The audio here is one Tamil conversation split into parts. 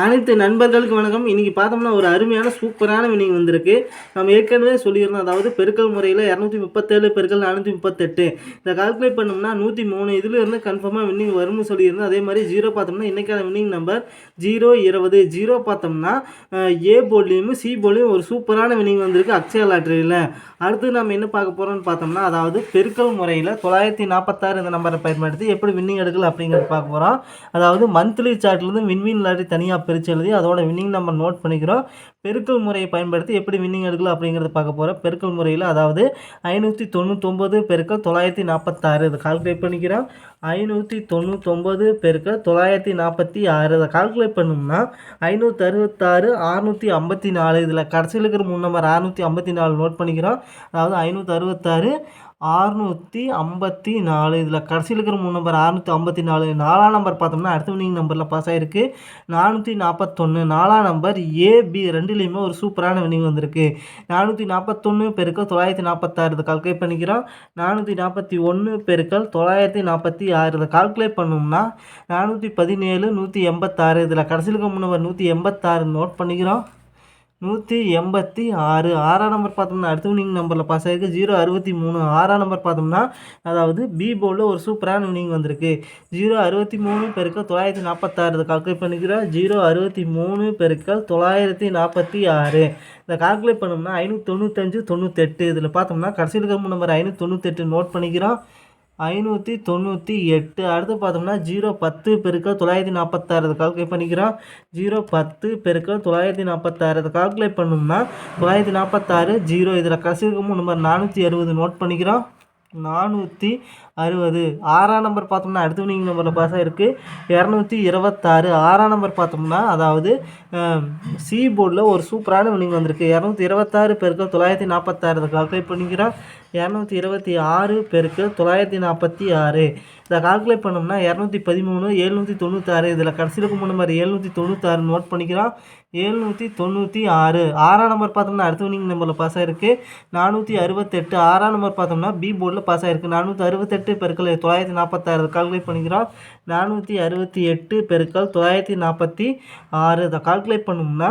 அனைத்து நண்பர்களுக்கு வணக்கம். இன்றைக்கி பார்த்தோம்னா ஒரு அருமையான சூப்பரான வினிங் வந்திருக்கு. நம்ம ஏற்கனவே சொல்லியிருந்தோம் அதாவது பெருக்கல் முறையில் இரநூத்தி முப்பத்தேழு பெருக்கல் நானூற்றி முப்பத்தெட்டு. இதை கால்குலேட் பண்ணோம்னா நூற்றி மூணு. இதுலேருந்து கன்ஃபார்மாக வின்னிங் வரும்னு சொல்லியிருந்தோம். அதே மாதிரி ஜீரோ பார்த்தோம்னா இன்றைக்கான வின்னிங் நம்பர் ஜீரோ இருபது. ஜீரோ பார்த்தோம்னா ஏ போர்ட்லேயும் சி போர்ட்லேயும் ஒரு சூப்பரான வினிங் வந்திருக்கு அக்ஷயா லாட்ரியில் அடுத்து நம்ம என்ன பார்க்க போகிறோம்னு பார்த்தோம்னா அதாவது பெருக்கல் முறையில் தொள்ளாயிரத்தி நாற்பத்தாறு இந்த நம்பரை பயன்படுத்தி எப்படி வின்னிங் எடுக்கல அப்படிங்கிறது பார்க்க போகிறோம் அதாவது மந்த்லி சார்ட்லேருந்து வின்வின் லாட்ரி தனியாக பிரித்து எழுதி அதோட வின்னிங் நம்பர் நோட் பண்ணிக்கிறோம். பெருக்கல் முறையை பயன்படுத்தி எப்படி வின்னிங் எடுக்கலாம் அப்படிங்கிறத பார்க்க போகிறோம் பெருக்கல் முறையில் அதாவது ஐநூற்றி தொண்ணூத்தொம்பது பெருக்கல் தொள்ளாயிரத்தி நாற்பத்தாறு இதை கால்குலேட் பண்ணிக்கிறோம். ஐநூற்றி தொண்ணூத்தொம்பது பெருக்கல் தொள்ளாயிரத்தி நாற்பத்தி ஆறு இதை கால்குலேட் பண்ணோம்னா ஐநூற்றி அறுபத்தாறு அறுநூற்றி ஐம்பத்தி நாலு இதில் கடைசியில் இருக்கிற மூணு நம்பர் அறுநூற்றி ஐம்பத்தி நாலு நோட் பண்ணிக்கிறோம். அதாவது ஐநூற்றி அறுபத்தாறு ஆறுநூற்றி ஐம்பத்தி நாலு. இதில் கடைசியில் இருக்கிற மூணு நம்பர் அறுநூற்றி ஐம்பத்தி நாலு. நாலாம் நம்பர் பார்த்தோம்னா அடுத்த வினிங் நம்பரில் பாஸ் ஆகிருக்கு நானூற்றி நாற்பத்தொன்று நாலாம் நம்பர் ஏபி ரெண்டுலேயுமே ஒரு சூப்பரான வினிங் வந்திருக்கு. நானூற்றி நாற்பத்தொன்று பெருக்கள் தொள்ளாயிரத்தி நாற்பத்தாறு இதை கால்குலேட் பண்ணிக்கிறோம். நானூற்றி நாற்பத்தி ஒன்று பெருக்கள் தொள்ளாயிரத்தி நாற்பத்தி ஆறு. இதை கால்குலேட் பண்ணோம்னா நானூற்றி பதினேழு நூற்றி எண்பத்தாறு. இதில் கடைசியில் இருக்கிற மூணு நம்பர் நூற்றி எண்பத்தாறு நோட் பண்ணிக்கிறோம். நூற்றி எண்பத்தி ஆறு. ஆறாம் நம்பர் பார்த்தோம்னா அடுத்த வினிங் நம்பரில் பாஸ் ஆகிருக்கு ஜீரோ அறுபத்தி மூணு. ஆறாம் நம்பர் பார்த்தோம்னா அதாவது பி போலில் ஒரு சூப்பரான வினிங் வந்திருக்கு. ஜீரோ அறுபத்தி மூணு பெருக்கள் தொள்ளாயிரத்தி நாற்பத்தாறு கால்குலேட் பண்ணிக்கிறோம் ஜீரோ அறுபத்தி மூணு பெருக்கள் தொள்ளாயிரத்தி நாற்பத்தி ஆறு. இதை கால்குலேட் பண்ணோம்னா ஐநூற்றி தொண்ணூத்தஞ்சு தொண்ணூத்தெட்டு. இதில் பார்த்தோம்னா கடைசியில் இருக்கிற நம்பர் ஐநூற்றி தொண்ணூத்தெட்டு நோட் பண்ணிக்கிறோம். ஐநூற்றி தொண்ணூற்றி எட்டு. அடுத்து பார்த்தோம்னா ஜீரோ பத்து பெருக்கள் தொள்ளாயிரத்தி நாற்பத்தாறு கால்குலேட் பண்ணிக்கிறோம். ஜீரோ பத்து பெருக்கள் தொள்ளாயிரத்தி நாற்பத்தாறு கால்குலேட் பண்ணோம்னா தொள்ளாயிரத்தி நாற்பத்தாறு ஜீரோ. இதில் கடைசி நம்பர் நானூற்றி அறுபது நோட் பண்ணிக்கிறோம். நானூற்றி அறுபது. ஆறாம் நம்பர் பார்த்தோம்னா அடுத்த வினிங் நம்பரில் பாஸ் ஆகிருக்கு இரநூத்தி இருபத்தாறு. ஆறாம் நம்பர் பார்த்தோம்னா அதாவது சி போர்டில் ஒரு சூப்பரான வினிங் வந்திருக்கு. இரநூத்தி இருபத்தாறு பெருக்கள் தொள்ளாயிரத்தி நாற்பத்தாறு இதை கால்குலேட் பண்ணிக்கிறோம். இரநூத்தி இருபத்தி ஆறு பெருக்கள் தொள்ளாயிரத்தி நாற்பத்தி ஆறு. இதை கால்குலேட் பண்ணோம்னா இரநூத்தி பதிமூணு எழுநூற்றி தொண்ணூத்தாறு. இதில் கடைசியில் இருக்கும் நம்பர் எழுநூற்றி தொண்ணூத்தாறு நோட் பண்ணிக்கிறோம். எழுநூற்றி தொண்ணூற்றி ஆறு. ஆறாம் நம்பர் பார்த்தோம்னா அடுத்த வினிங் நம்பரில் பாஸ் ஆகிருக்கு நானூற்றி அறுபத்தெட்டு. ஆறாம் நம்பர் பார்த்தோம்னா பி போர்டில் பாஸ் ஆகிருக்கு நானூற்றி அறுபத்தெட்டு பெருக்கள் தொள்ளாயிரத்தி நாற்பத்தாறு கால்குலேட் பண்ணிக்கிறோம். நானூற்றி அறுபத்தி எட்டு பெருக்கள் தொள்ளாயிரத்தி நாற்பத்தி ஆறு. இதை கால்குலேட் பண்ணோம்னா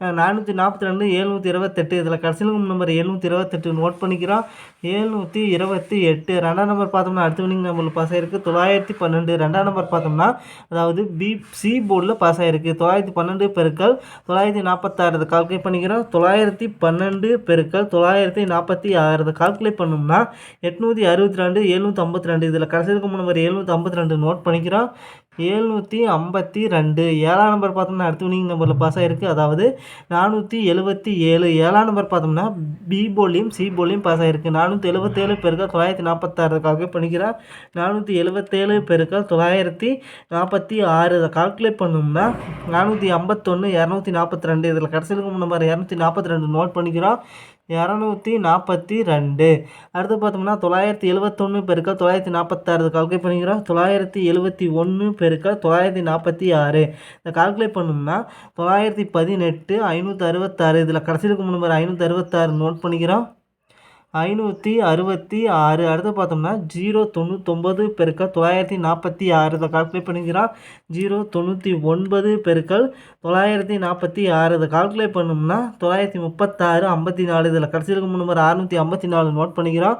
நானூற்றி நாற்பத்தி ரெண்டு எழுநூற்றி இருபத்தெட்டு. இதில் கடைசியில் நம்பர் எழுநூற்றி இருபத்தெட்டு நோட் பண்ணிக்கிறோம். ஏழ்நூற்றி இருபத்தி எட்டு ரெண்டாம் நம்பர் பார்த்தோம்னா அடுத்த வினிங் நம்பரில் பாஸ் ஆகிருக்கு தொள்ளாயிரத்தி பன்னெண்டு ரெண்டாம் நம்பர் பார்த்தோம்னா அதாவது பி சி போர்டில் பாஸ் ஆகிருக்கு தொள்ளாயிரத்தி பன்னெண்டு பெருக்கள் தொள்ளாயிரத்தி நாற்பத்தாறு கால்குலேட் பண்ணிக்கிறோம். தொள்ளாயிரத்தி பன்னெண்டு பெருக்கள் தொள்ளாயிரத்தி நாற்பத்தி ஆறு கால்குலேட் பண்ணோம்னா எட்நூற்றி அறுபத்தி ரெண்டு எழுநூற்றி ஐம்பத்தி ரெண்டு இதில் கடைசியில் இருக்கும் நம்பர் எழுநூற்றி ஐம்பத்தி ரெண்டு நோட் பண்ணிக்கிறோம். ஏழ்நூற்றி ஐம்பத்தி ரெண்டு ஏழாம் நம்பர் பார்த்தோம்னா அடுத்த வினிங் நம்பரில் பாஸ் ஆகிருக்கு அதாவது நானூற்றி எழுபத்தி ஏழு ஏழாம் நம்பர் பார்த்தோம்னா பி போலியும் சி போலியும் பாஸ் ஆகிருக்கு நானூற்றி நானூற்றி எழுபத்தேழு பெருக்கள் தொள்ளாயிரத்தி நாற்பத்தாறு கால்குலேட் நானூற்றி எழுபத்தேழு பெருக்கள் தொள்ளாயிரத்தி நாற்பத்தி ஆறு. இதை கால்குலேட் பண்ணோம்னா நானூற்றி ஐம்பத்தொன்று இரநூத்தி நாற்பத்தி ரெண்டு. இதில் கடைசியில் நம்பர் இரநூத்தி நாற்பத்தி ரெண்டு நோட் பண்ணிக்கிறோம் இரநூத்தி நாற்பத்தி ரெண்டு. அடுத்து பார்த்தோம்னா தொள்ளாயிரத்தி எழுபத்தொன்று பெருக்கல் தொள்ளாயிரத்தி நாற்பத்தாறு கால்குலேட் பண்ணிக்கிறோம் தொள்ளாயிரத்தி எழுபத்தி ஒன்று பெருக்கல் தொள்ளாயிரத்தி நாற்பத்தி ஆறு. இதை கால்குலேட் பண்ணோம்னா தொள்ளாயிரத்தி பதினெட்டு ஐநூற்றி அறுபத்தாறு. இதில் கடைசியில் இருக்கும் நம்பர் ஐநூற்றி அறுபத்தாறு நோட் பண்ணிக்கிறோம் ஐநூற்றி அறுபத்தி ஆறு. அடுத்து பார்த்தோம்னா ஜீரோ தொண்ணூத்தொம்பது பெருக்கல் தொள்ளாயிரத்தி நாற்பத்தி ஆறு. இதை கால்குலேட் பண்ணிக்கிறான் ஜீரோ தொண்ணூற்றி ஒன்பது பெருக்கல் தொள்ளாயிரத்தி நாற்பத்தி ஆறு. இதை கால்குலேட் பண்ணோம்னா தொள்ளாயிரத்தி முப்பத்தாறு ஐம்பத்தி நாலு. இதில் கடைசி இருக்கும் நம்பர் அறுநூற்றி ஐம்பத்தி நாலு நோட் பண்ணிக்கிறோம்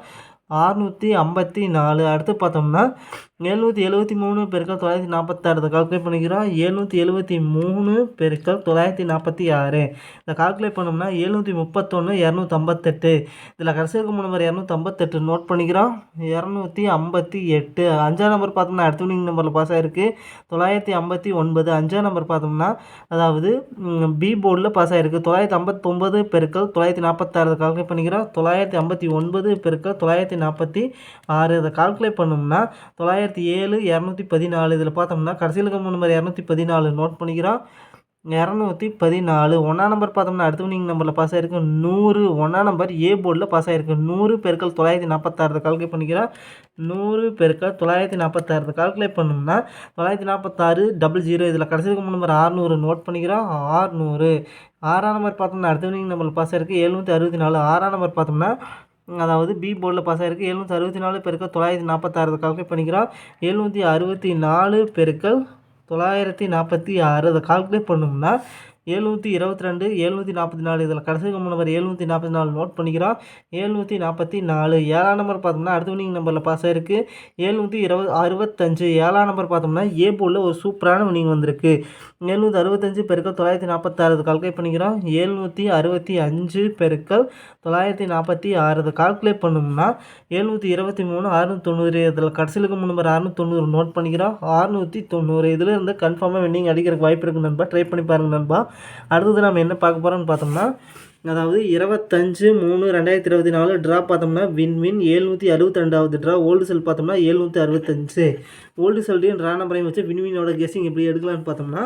அறுநூற்றி ஐம்பத்தி நாலு. அடுத்து பார்த்தோம்னா எழுநூற்றி எழுபத்தி மூணு பெருக்கள் தொள்ளாயிரத்தி நாற்பத்தாறு. இதை கால்குலேட் பண்ணிக்கிறோம் எழுநூற்றி எழுபத்தி மூணு பெருக்கள் தொள்ளாயிரத்தி நாற்பத்தி ஆறு. இதை கால்குலேட் பண்ணோம்னா எழுநூற்றி முப்பத்தொன்று இரநூத்தி ஐம்பத்தெட்டு இதில் கடைசி இருக்கும் நம்பர் இரநூத்தி ஐம்பத்தெட்டு நோட் பண்ணிக்கிறோம் இரநூத்தி ஐம்பத்தி எட்டு. அஞ்சாம் நம்பர் பார்த்தோம்னா அடுத்த வினிங் நம்பரில் பாஸ் ஆகிருக்கு தொள்ளாயிரத்தி ஐம்பத்தி ஒன்பது. அஞ்சாம் நம்பர் பார்த்தோம்னா அதாவது பி போர்டில் பாஸ் ஆகிருக்கு தொள்ளாயிரத்தி ஐம்பத்தொம்பது பெருக்கள் தொள்ளாயிரத்தி நாற்பத்தாறு. கால்குலேட் பண்ணிக்கிறோம் தொள்ளாயிரத்தி ஐம்பத்தி ஒன்பது பெருக்கள் தொள்ளாயிரத்தி நாற்பத்தி ஆறு. இதை கால்குலேட் பண்ணோம்னா தொள்ளாயிரத்தி ஏழு இரநூத்தி பதினாலு. இதில் பார்த்தோம்னா கடைசியில் இருக்க நம்பர் இரநூத்தி பதினாலு நோட் பண்ணிக்கிறோம். இரநூத்தி பதினாலு ஒன்றாம் நம்பர் பார்த்தோம்னா அடுத்த நீங்கள் நம்பரில் பாஸ் ஆகிருக்கு நூறு. ஒன்றாம் நம்பர் ஏ போர்டில் பாஸ் ஆகிருக்கு நூறு. பெருக்கள் தொள்ளாயிரத்தி நாற்பத்தாறு கால்குலேட் பண்ணிக்கிறோம். நூறு பெருக்கள் தொள்ளாயிரத்தி நாற்பத்தாறு கால்குலேட் பண்ணோம்னா தொள்ளாயிரத்தி நாற்பத்தாறு டபுள் ஜீரோ இதில் கடைசி இருக்க நம்பர் ஆறுநூறு நோட் பண்ணிக்கிறோம். ஆறுநூறு. ஆறாம் நம்பர் பார்த்தோம்னா அடுத்த நீங்கள் நம்பரில் பாஸ் ஆகிருக்கு எழுநூற்றி அறுபத்தி நாலு. ஆறாம் நம்பர் பார்த்தோம்னா அதாவது பி போர்டில் பாஸ் ஆகிருக்கு எழுநூற்றி அறுபத்தி நாலு பெருக்கல் தொள்ளாயிரத்தி நாற்பத்தாறு கால்குலேட் பண்ணிக்கிறோம். எழுநூற்றி அறுபத்தி நாலு பெருக்கல் தொள்ளாயிரத்தி நாற்பத்தி ஆறு அதை கால்குலேட் பண்ணோம்னா எழுநூற்றி இருபத்தி ரெண்டு எழுநூற்றி நாற்பத்தி நாலு இதில் கடைசி நம்பர் எழுநூற்றி நாற்பத்தி நாலு நோட் பண்ணிக்கிறோம். எழுநூற்றி நாற்பத்தி நாலு ஏழாம் நம்பர் பார்த்தோம்னா அடுத்த வினிங் நம்பரில் பாஸ் ஆயிருக்கு. எழுநூற்றி இருபது அறுபத்தஞ்சு ஏழாம் நம்பர் பார்த்தோம்னா ஏ போர்டில் ஒரு சூப்பரான வினிங் வந்திருக்கு. எழுநூற்றி அறுபத்தஞ்சு பெருக்கள் தொள்ளாயிரத்தி நாற்பத்தாறு கால்குலேட் பண்ணிக்கிறோம். எழுநூற்றி அறுபத்தி அஞ்சு பெருக்கள் தொள்ளாயிரத்தி நாற்பத்தி ஆறு. கால்குலேட் பண்ணோம்னா எழுநூற்றி இருபத்தி மூணு அறுநூற்றி தொண்ணூறு இதில் கடைசியிலுக்கு நம்பர் அறுநூற்றி தொண்ணூறு நோட் பண்ணிக்கிறோம். அறுநூற்றி தொண்ணூறு. இதில் இருந்து கன்ஃபார்மாக வெண்டிங் அடிக்கிறதுக்கு வாய்ப்பு இருக்குது நண்பா. ட்ரை பண்ணி பாருங்கள் நண்பா. அடுத்தது நம்ம என்ன பார்க்க போகிறோம்னு பார்த்தோம்னா அதாவது இருபத்தஞ்சு மூணு ரெண்டாயிரத்தி இருபத்தி நாலு ட்ரா பார்த்தோம்னா வின் வின் ஏழ்நூற்றி அறுபத்தி ரெண்டாவது ட்ரா ஓல்டு செல் பார்த்தோம்னா ஏழ்நூற்றி அறுபத்தஞ்சு. ஓல்டு செல்லையும் ட்ரா நம்பரையும் வச்சு வின் வினோட கெஸிங் எப்படி எடுக்கலாம்னு பார்த்தோம்னா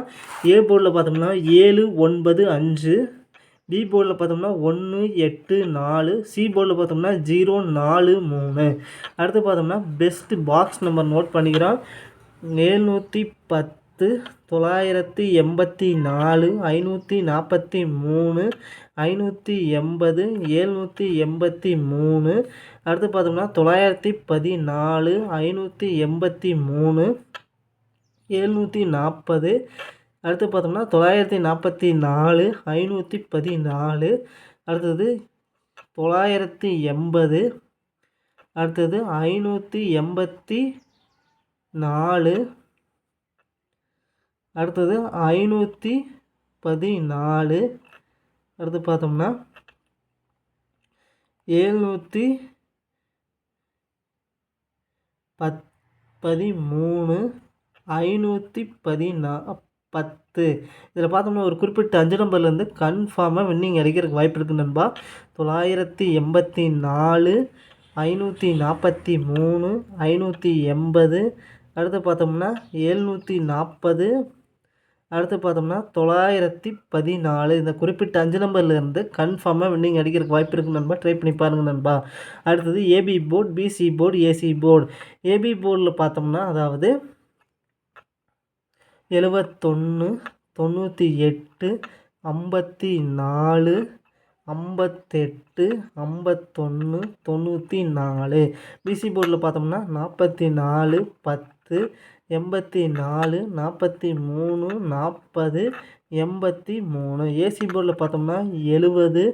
ஏ போர்டில் பார்த்தோம்னா ஏழு ஒன்பது அஞ்சு பி போர்டில் பார்த்தோம்னா ஒன்று எட்டு நாலு சி போர்டில் பார்த்தோம்னா ஜீரோ நாலு மூணு. அடுத்து பார்த்தோம்னா பெஸ்ட்டு பாக்ஸ் நம்பர் நோட் பண்ணிக்கிறோம். ஏழ்நூற்றி பத்து தொள்ளாயிரத்தி எண்பத்தி நாலு ஐநூற்றி நாற்பத்தி மூணு ஐநூற்றி எண்பது ஏழ்நூற்றி எண்பத்தி மூணு. அடுத்து பார்த்தோம்னா தொள்ளாயிரத்தி பதினாலு ஐநூற்றி எண்பத்தி மூணு ஏழ்நூற்றி நாற்பது. அடுத்து பார்த்தோம்னா தொள்ளாயிரத்தி நாற்பத்தி நாலு ஐநூற்றி பதினாலு. அடுத்தது தொள்ளாயிரத்தி எண்பது. அடுத்தது ஐநூற்றி எண்பத்தி நாலு. அடுத்தது ஐநூற்றி பதினாலு. அடுத்து பார்த்தோம்னா ஏழ்நூற்றி பத் பதிமூணு ஐநூற்றி பதினா பத்து. இதில் பார்த்தோம்னா ஒரு குறிப்பிட்ட அஞ்சு நம்பர்லேருந்து கன்ஃபார்மாக வின்னிங் அடிக்கிறதுக்கு வாய்ப்பு இருக்குது நண்பா. தொள்ளாயிரத்தி எண்பத்தி நாலு ஐநூற்றி நாற்பத்தி மூணு ஐநூற்றி எண்பது. அடுத்து பார்த்தோம்னா ஏழ்நூற்றி நாற்பது அடுத்து பார்த்தோம்னா தொள்ளாயிரத்தி பதினாலு. இந்த குறிப்பிட்ட அஞ்சு நம்பர்லேருந்து கன்ஃபார்மாக வின்னிங் அடிக்கிறதுக்கு வாய்ப்பு இருக்குது நண்பா ட்ரை பண்ணி பாருங்கள் நண்பா. அடுத்தது AB board BC board AC board AB போர்டில் பார்த்தோம்னா அதாவது எழுபத்தொன்று தொண்ணூற்றி எட்டு ஐம்பத்தி நாலு ஐம்பத்தெட்டு ஐம்பத்தொன்று தொண்ணூற்றி நாலு. பிசி போர்டில் பார்த்தோம்னா நாற்பத்தி நாலு பத்து எண்பத்தி நாலு நாற்பத்தி மூணு நாற்பது எண்பத்தி மூணு. ஏசி போர்டில் பார்த்தோம்னா எழுபது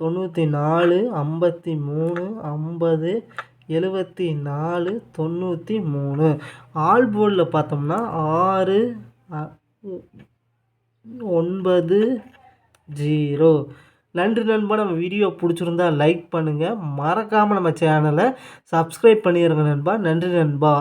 தொண்ணூற்றி நாலு ஐம்பத்தி மூணு ஐம்பது எழுபத்தி நாலு தொண்ணூற்றி மூணு. ஆல் போர்டில் பார்த்தோம்னா ஆறு ஒன்பது ஜீரோ. நன்றி நண்பா நம்ம வீடியோ பிடிச்சிருந்தா லைக் பண்ணுங்கள் மறக்காமல் நம்ம சேனலை சப்ஸ்கிரைப் பண்ணிடுங்க நண்பா. நன்றி நண்பா.